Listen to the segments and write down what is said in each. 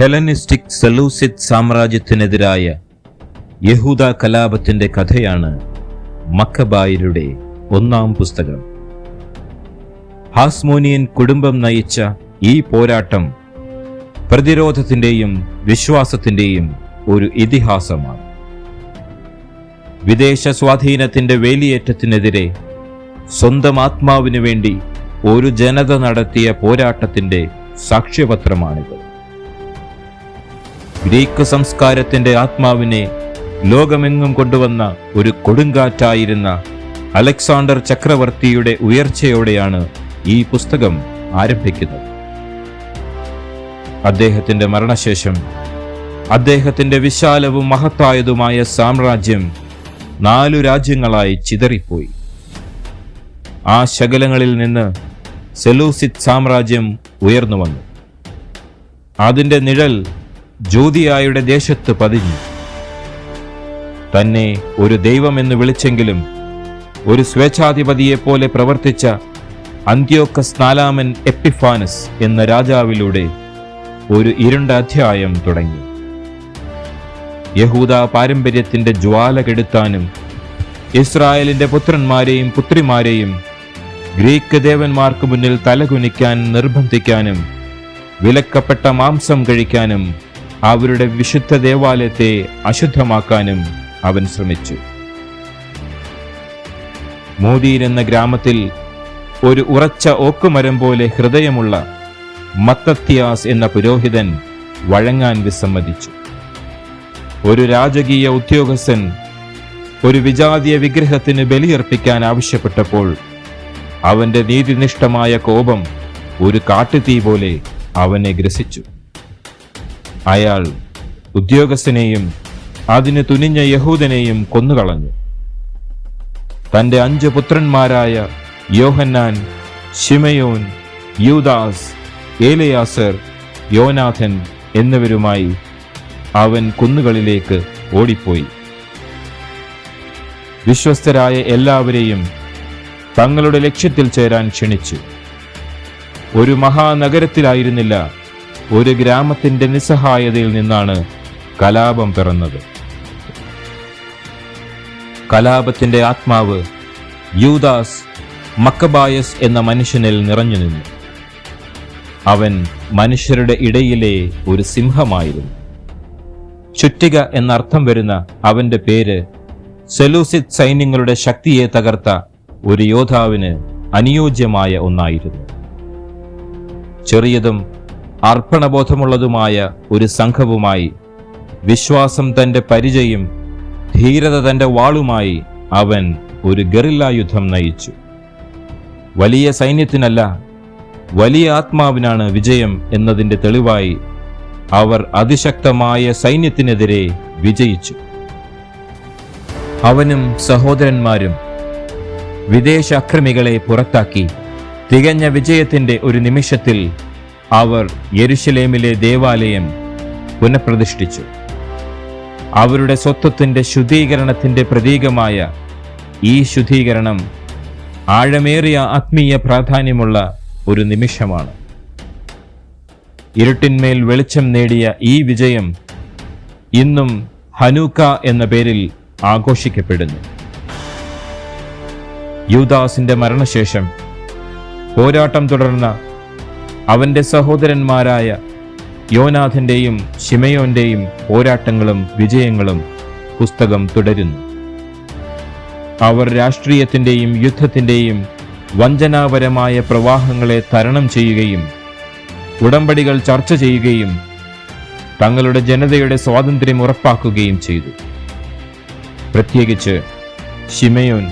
Hellenistic Seleucid സാമ്രാജ്യത്തിനെതിരായ യഹൂദ കലാപത്തിന്റെ കഥയാണ് മക്കബായരുടെ ഒന്നാം പുസ്തകം. ഹാസ്മോനിയൻ കുടുംബം നയിച്ച ഈ പോരാട്ടം പ്രതിരോധത്തിന്റെയും വിശ്വാസത്തിന്റെയും ഒരു ഇതിഹാസമാണ്. വിദേശ സ്വാധീനത്തിന്റെ വേലിയേറ്റത്തിനെതിരെ സ്വന്തം ആത്മാവിനു വേണ്ടി ഒരു ജനത നടത്തിയ പോരാട്ടത്തിന്റെ സാക്ഷ്യപത്രമാണിത്. ഗ്രീക്ക് സംസ്കാരത്തിന്റെ ആത്മാവിനെ ലോകമെങ്ങും കൊണ്ടുവന്ന ഒരു കൊടുങ്കാറ്റായിരുന്ന അലക്സാണ്ടർ ചക്രവർത്തിയുടെ ഉയർച്ചയോടെയാണ് ഈ പുസ്തകം ആരംഭിക്കുന്നത്. അദ്ദേഹത്തിന്റെ മരണശേഷം അദ്ദേഹത്തിന്റെ വിശാലവും മഹത്തായതുമായ സാമ്രാജ്യം നാലു രാജ്യങ്ങളായി ചിതറിപ്പോയി. ആ ശകലങ്ങളിൽ നിന്ന് സെലൂസിത് സാമ്രാജ്യം ഉയർന്നു വന്നു. അതിന്റെ നിഴൽ ജ്യോതിയായുടെ ദേശത്ത് പതിഞ്ഞു. തന്നെ ഒരു ദൈവമെന്ന് വിളിച്ചെങ്കിലും ഒരു സ്വേച്ഛാധിപതിയെപ്പോലെ പ്രവർത്തിച്ച അന്ത്യോക്കസ് നാലാമൻ എപ്പിഫാനസ് എന്ന രാജാവിലൂടെ ഒരു ഇരുണ്ട അധ്യായം തുടങ്ങി. യഹൂദ പാരമ്പര്യത്തിന്റെ ജ്വാല കെടുത്താനും ഇസ്രായേലിന്റെ പുത്രന്മാരെയും പുത്രിമാരെയും ഗ്രീക്ക് ദേവന്മാർക്ക് മുന്നിൽ തലകുനിക്കാൻ നിർബന്ധിക്കാനും വിലക്കപ്പെട്ട മാംസം കഴിക്കാനും അവരുടെ വിശുദ്ധ ദേവാലയത്തെ അശുദ്ധമാക്കാനും അവൻ ശ്രമിച്ചു. മോദിയിൽ എന്ന ഗ്രാമത്തിൽ ഒരു ഉറച്ച ഓക്കുമരം പോലെ ഹൃദയമുള്ള മത്തത്യാസ് എന്ന പുരോഹിതൻ വഴങ്ങാൻ വിസമ്മതിച്ചു. ഒരു രാജകീയ ഉദ്യോഗസ്ഥൻ ഒരു വിജാതീയ വിഗ്രഹത്തിന് ബലിയർപ്പിക്കാൻ ആവശ്യപ്പെട്ടപ്പോൾ അവന്റെ നീതിനിഷ്ഠമായ കോപം ഒരു കാട്ടുതീ പോലെ അവനെ ഗ്രസിച്ചു. അയാൾ ഉദ്യോഗസ്ഥനെയും അതിന് തുനിഞ്ഞ യഹൂദനെയും കൊന്നുകളഞ്ഞു. തന്റെ അഞ്ച് പുത്രന്മാരായ യോഹന്നാൻ ഷിമയോൻ യൂദാസ് ഏലയാസർ യോനാഥൻ എന്നിവരുമായി അവൻ കുന്നുകളിലേക്ക് ഓടിപ്പോയി. വിശ്വസ്തരായ എല്ലാവരെയും തങ്ങളുടെ ലക്ഷ്യത്തിൽ ചേരാൻ ക്ഷണിച്ചു. ഒരു മഹാനഗരത്തിലായിരുന്നില്ല ഒരു ഗ്രാമത്തിന്റെ നിസ്സഹായതയിൽ നിന്നാണ് കലാപം പിറന്നത്. കലാപത്തിന്റെ ആത്മാവ് യൂദാസ് മക്കബായസ് എന്ന മനുഷ്യനിൽ നിറഞ്ഞു നിന്നു. അവൻ മനുഷ്യരുടെ ഇടയിലെ ഒരു സിംഹമായിരുന്നു. ചുറ്റിക എന്നർത്ഥം വരുന്ന അവന്റെ പേര് സെലൂസിത് സൈന്യങ്ങളുടെ ശക്തിയെ തകർത്ത ഒരു യോദ്ധാവിന് അനുയോജ്യമായ ഒന്നായിരുന്നു. ചെറിയതും അർപ്പണബോധമുള്ളതുമായ ഒരു സംഘവുമായി വിശ്വാസം തന്റെ പരിചയം ധീരത തന്റെ വാളുമായി അവൻ ഒരു ഗറില്ലാ യുദ്ധം നയിച്ചു. വലിയ സൈന്യത്തിനല്ല വലിയ ആത്മാവിനാണ് വിജയം എന്നതിന്റെ തെളിവായി അവർ അതിശക്തമായ സൈന്യത്തിനെതിരെ വിജയിച്ചു. അവനും സഹോദരന്മാരും വിദേശ അക്രമികളെ പുറത്താക്കി തികഞ്ഞ വിജയത്തിന്റെ ഒരു നിമിഷത്തിൽ അവർ യെരുശലേമിലെ ദേവാലയം പുനഃപ്രതിഷ്ഠിച്ചു. അവരുടെ സ്വത്വത്തിന്റെ ശുദ്ധീകരണത്തിന്റെ പ്രതീകമായ ഈ ശുദ്ധീകരണം ആഴമേറിയ ആത്മീയ പ്രാധാന്യമുള്ള ഒരു നിമിഷമാണ്. ഇരുട്ടിന്മേൽ വെളിച്ചം നേടിയ ഈ വിജയം ഇന്നും ഹനൂക്ക എന്ന പേരിൽ ആഘോഷിക്കപ്പെടുന്നു. യൂദാസിന്റെ മരണശേഷം പോരാട്ടം തുടർന്ന അവന്റെ സഹോദരന്മാരായ യോനാഥന്റെയും ഷിമയോന്റെയും പോരാട്ടങ്ങളും വിജയങ്ങളും പുസ്തകം തുടരുന്നു. അവർ രാഷ്ട്രീയത്തിന്റെയും യുദ്ധത്തിന്റെയും വഞ്ചനാപരമായ പ്രവാഹങ്ങളെ തരണം ചെയ്യുകയും ഉടമ്പടികൾ ചർച്ച ചെയ്യുകയും തങ്ങളുടെ ജനതയുടെ സ്വാതന്ത്ര്യം ഉറപ്പാക്കുകയും ചെയ്തു. പ്രത്യേകിച്ച് ഷിമയോൻ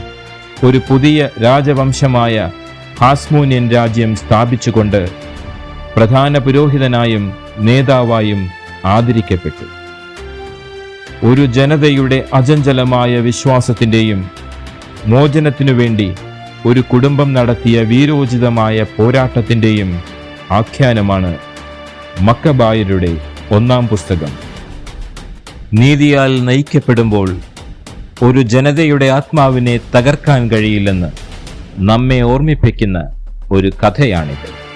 ഒരു പുതിയ രാജവംശമായ ഹാസ്മോനിയൻ രാജ്യം സ്ഥാപിച്ചുകൊണ്ട് പ്രധാന പുരോഹിതനായും നേതാവായും ആദരിക്കപ്പെട്ടു. ഒരു ജനതയുടെ അചഞ്ചലമായ വിശ്വാസത്തിന്റെയും മോചനത്തിനു വേണ്ടി ഒരു കുടുംബം നടത്തിയ വീരോചിതമായ പോരാട്ടത്തിന്റെയും ആഖ്യാനമാണ് മക്കബായരുടെ ഒന്നാം പുസ്തകം. നീതിയാൽ നയിക്കപ്പെടുമ്പോൾ ഒരു ജനതയുടെ ആത്മാവിനെ തകർക്കാൻ കഴിയില്ലെന്ന് നമ്മെ ഓർമ്മിപ്പിക്കുന്ന ഒരു കഥയാണിത്.